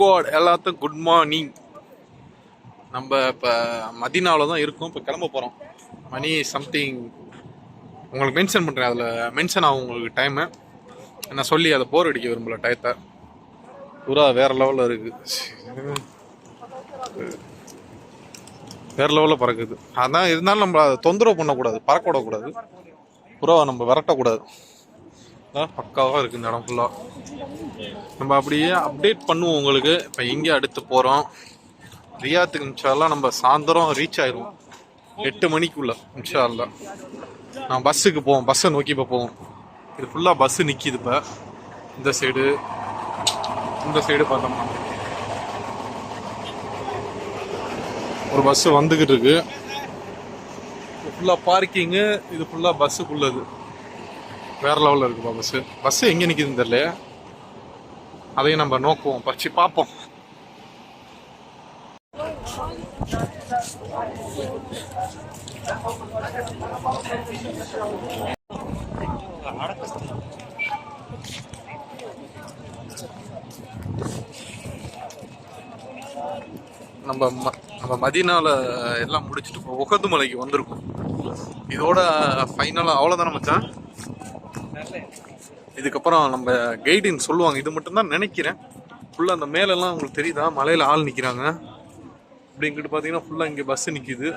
Squad எல்லாத்தையும் good morning நம்ம இப்போ மதினாவில் தான் இருக்கோம். இப்போ கிளம்ப போகிறோம் மணி சம்திங் உங்களுக்கு மென்ஷன் பண்ணுறேன் அதில் மென்ஷன் ஆகும் உங்களுக்கு டைமு நான் சொல்லி அதை போர் அடிக்க விரும்பல டயத்தை. பூரா வேறு லெவலில் இருக்குது வேறு லெவலில் பறக்குது. அதான் இருந்தாலும் நம்ம அதை தொந்தரவு பண்ணக்கூடாது. பறக்க விடக்கூடாது புறாவை நம்ம விரட்டக்கூடாது. பக்காவாக இருக்குது இந்த இடம் ஃபுல்லாக நம்ம அப்படியே அப்டேட் பண்ணுவோம் உங்களுக்கு. இப்போ எங்கே அடுத்து போகிறோம் ரியாத்துக்கு இன்ஷால்லாம் நம்ம சாயந்தரம் ரீச் ஆயிடுவோம் எட்டு மணிக்குள்ளே இன்ஷால்லா நான் பஸ்ஸுக்கு போவோம். பஸ்ஸை நோக்கி இப்போ போவோம். இது ஃபுல்லாக பஸ்ஸு நிற்கிது இப்போ. இந்த சைடு இந்த சைடு பார்த்தோம்னா. ஒரு பஸ்ஸு வந்துக்கிட்டு இருக்கு. ஃபுல்லாக பார்க்கிங்கு இது ஃபுல்லாக பஸ்ஸுக்குள்ளது வேற லெவலில் இருக்குப்பா பஸ்ஸு பஸ்ஸு எங்கே நிற்கிதுன்னு தெரியல அதையும் நம்ம நோக்குவோம். பறிச்சு பார்ப்போம். நம்ம ம- நம்ம மதினால எல்லாம் முடிச்சுட்டு இப்போ உகது மலைக்கு வந்திருக்கோம். இதோட ஃபைனலாக அவ்வளோதானே மச்சான்? இதுக்கப்புறம் நம்ம கைடின்னு சொல்லுவாங்க. இது மட்டும்தான் நினைக்கிறேன். ஃபுல்லாக அந்த மேலெல்லாம் உங்களுக்கு தெரியுதா? மலையில் ஆள் நிற்கிறாங்க இப்படி இங்கிட்டு பார்த்தீங்கன்னா ஃபுல்லாக இங்கே பஸ்ஸு நிற்கிது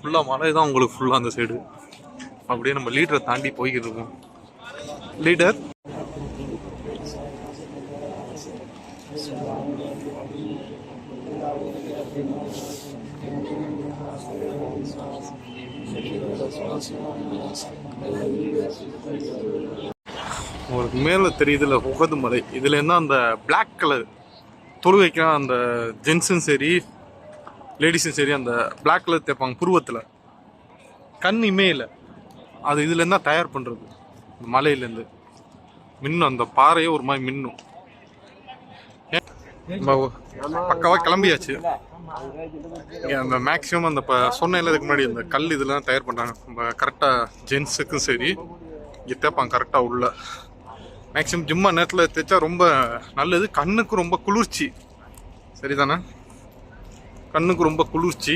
ஃபுல்லாக மலை தான் உங்களுக்கு ஃபுல்லாக அந்த சைடு அப்படியே நம்ம லீடரை தாண்டி போய்கிட்டு இருக்கோம். லீடர் உங்களுக்கு மேலே தெரியுதுல உகது மலை. இதில் என்ன அந்த பிளாக் கலர் தொழுகைக்கெலாம் அந்த ஜென்ஸும் சரி லேடிஸும் சரி அந்த பிளாக் கலர் தேய்ப்பாங்க புருவத்தில். கண் இமையில் அது இதுல தான் தயார் பண்ணுறது இந்த மலையிலேருந்து மின்னும் அந்த பாறையே ஒரு மாதிரி மின்னும். பக்காவாக கிளம்பியாச்சு. அந்த மேக்ஸிமம் அந்த இப்போ சொன்னேன்ல இதுக்கு முன்னாடி அந்த கல் இதெல்லாம் தயார் பண்ணுறாங்க நம்ம கரெக்டாக ஜென்ஸுக்கும் சரி இங்கே தேய்ப்பாங்க கரெக்டாக உள்ள. மேக்ஸிமம் ஜிம்மா நேரத்தில் தேய்ச்சா ரொம்ப நல்லது. கண்ணுக்கு ரொம்ப குளிர்ச்சி. சரிதானே? கண்ணுக்கு ரொம்ப குளிர்ச்சி.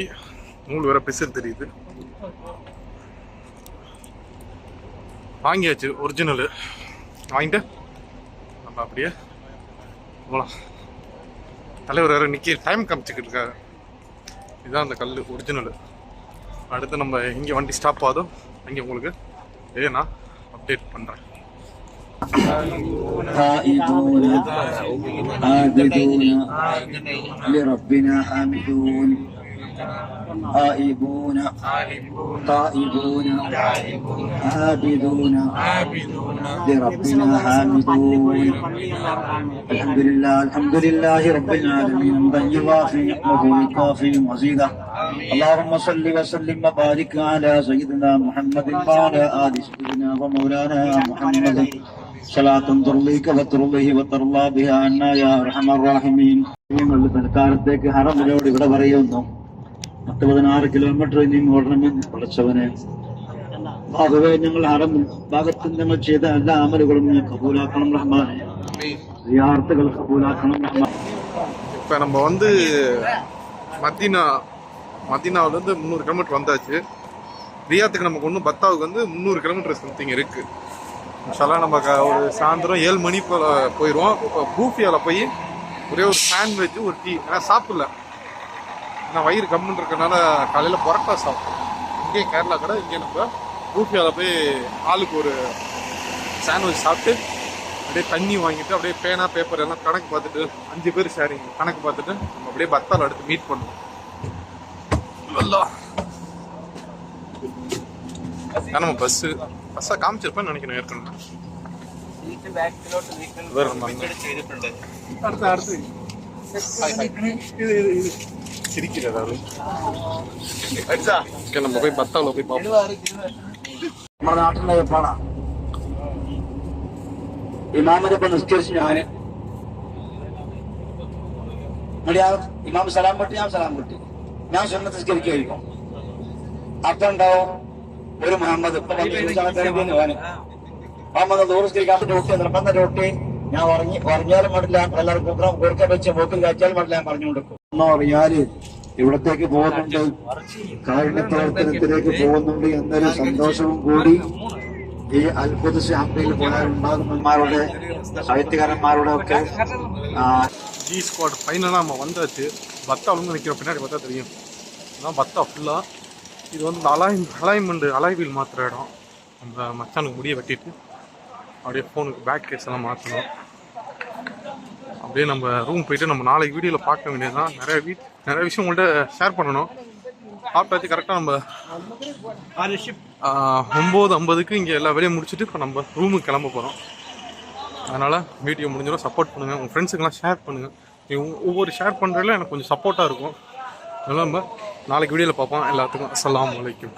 நூல் வேற பிசர் தெரியுது. வாங்கியாச்சு ஒரிஜினலு வாங்கிட்டு நம்ம அப்படியே போகலாம் தலைவர் வேறு நிற்கி டைம் காமிச்சிக்கிட்டு இருக்காரு. இதுதான் அந்த கல் ஒரிஜினலு அடுத்து நம்ம எங்கே வண்டி ஸ்டாப் ஆகுதோ அங்கே உங்களுக்கு இதே நான் அப்டேட் பண்ணுறேன் تائبون عابدون لربنا حامدون آئبون طائبون عابدون لربنا حامدون الحمد لله الحمد لله رب العالمين حمدا يوافي نعمه ويكافي مزيدا اللهم صل وسلم وبارك على سيدنا محمد وعلى آل سيدنا ومولانا محمد صلاة ترضيك وترضيه وترضى بها عنا يا أرحم الراحمين നിങ്ങളുടെ തൽക്കാലത്തേക്ക് ഹറമിനോട് ഇവിടെ പറയുന്നു പത്ത് പതിനാറ് കിലോമീറ്റർ ഇനിയും ഓടണമെന്ന് പഠിച്ചവനെ ആകവേ ഞങ്ങൾ ഹറം ഭാഗത്ത് ഞങ്ങൾ ചെയ്ത എല്ലാ അമലുകളും നീ കബൂലാക്കണം റഹ്മാനെ സിയാർത്തുകൾ കബൂലാക്കണം റഹ്മാൻ இப்போ நம்ம வந்து மதினா மதினாவிலேருந்து முந்நூறு கிலோமீட்டர் வந்தாச்சு ரியாத்துக்கு நமக்கு ஒன்றும் பத்தாவுக்கு வந்து முந்நூறு கிலோமீட்டர் சம்திங் இருக்குது இன்ஷால்லாம் நம்ம க- ஒரு சாயந்தரம் ஏழு மணி போல் போயிடுவோம் இப்போ பூஃபியாவில் போய் ஒரே ஒரு சாண்ட்விச் ஒரு டீ ஏன்னா சாப்பிடல ஏன்னா வயிறு கம்முன்னு இருக்கனால காலையில் பரோட்டா சாப்பிட்டோம் இங்கே கேரளா கடை இங்கே நம்ம பூஃபியாவில் போய் ஆளுக்கு ஒரு சாண்ட்விச் சாப்பிட்டு அப்படியே தண்ணி வாங்கிட்டு அப்படியே பேனா பேப்பர் எல்லாம் கணக்கு பார்த்துட்டு அஞ்சு பேர் ஷேரிங் கணக்கு பார்த்துட்டு நம்ம அப்படியே பத்தால் அடுத்து மீட் பண்ணுவோம். நம்ம பஸ்ஸு பஸ்ஸை காமிச்சிருப்பேன்னு நினைக்கிறேன் ஏற்கனவே. அடுத்து அடுத்து. இது இது இது. சிரிக்கிறது அவரு ஓகே நம்ம போய் பத்தாவில் போய் பார்ப்போம் നമ്മുടെ നാട്ടിലെ വെപ്പാണ് ഇമാമിനൊപ്പം നിസ്കരിച്ച് ഞാന് എന്നിട്ട് ഞാൻ ഇമാം സലാം പൊട്ടി ഞാൻ സലാം പൊട്ടി ഞാൻ സ്വന്തം നിസ്കരിക്കുമായിരിക്കും അപ്പൊ ഉണ്ടാവും ഒരു മുഹമ്മദ് ഇപ്പൊ വന്ന് ചോദിച്ചാൽ തിരക്കുന്നു ഞാന് മുഹമ്മദ് ദൂരസ്കരിക്കാൻ റൊട്ടി നിർബന്ധ റൊട്ടി ഞാൻ ഉറങ്ങി ഉറങ്ങിയാലും പാടില്ല എല്ലാവർക്കും കൂട്ടം കൊടുക്കാൻ വെച്ച മൂക്കിൽ കാച്ചാലും പാടില്ല ഞാൻ പറഞ്ഞു കൊടുക്കും എന്ന് പറഞ്ഞാല് ഇവിടത്തേക്ക് പോകുന്നുണ്ട് കാരുണ്യ പ്രവർത്തനത്തിലേക്ക് പോകുന്നുണ്ട് എന്നൊരു സന്തോഷവും കൂടി ഈ അത്ഭുത ഹംപയിൽ പോയാൽ ഉണ്ടാകുന്നമാരുടെ സാഹിത്യകാരന്മാരുടെ ഒക്കെ ആ, ஜி ஸ்குவாட் ஃபைனலாக நம்ம வந்தாச்சு பத்தா வந்து நிற்கிற பின்னாடி பார்த்தா தெரியும் இதுதான் பத்தா ஃபுல்லாக இது வந்து இந்த அலாய் அலாய்மெண்ட் அலாய்வில் மாற்றுற இடம் நம்ம மச்சானுக்கு முடியை வெட்டிட்டு அப்படியே ஃபோனுக்கு பேக் கேஸ் எல்லாம் மாற்றணும் அப்படியே நம்ம ரூம் போயிட்டு நம்ம நாளைக்கு வீடியோவில் பார்க்க வேண்டியதுதான். நிறைய வீட் நிறைய விஷயம் உங்கள்கிட்ட ஷேர் பண்ணணும். சாப்பிட்டாச்சு கரெக்டாக நம்ம ஒம்பது ஐம்பதுக்கு இங்கே எல்லா வேலையும் முடிச்சுட்டு இப்போ நம்ம ரூமுக்கு கிளம்ப போகிறோம் அதனால் வீடியோ முடிஞ்சிடும் சப்போர்ட் பண்ணுங்கள் உங்கள் ஃப்ரெண்ட்ஸுக்கெல்லாம் ஷேர் பண்ணுங்கள் ஒவ்வொரு ஷேர் பண்ணுறதுல எனக்கு கொஞ்சம் சப்போர்ட்டாக இருக்கும். அதனால் நம்ம நாளைக்கு வீடியோவில் பார்ப்போம். எல்லாத்துக்கும் அஸ்ஸலாமு அலைக்கும்.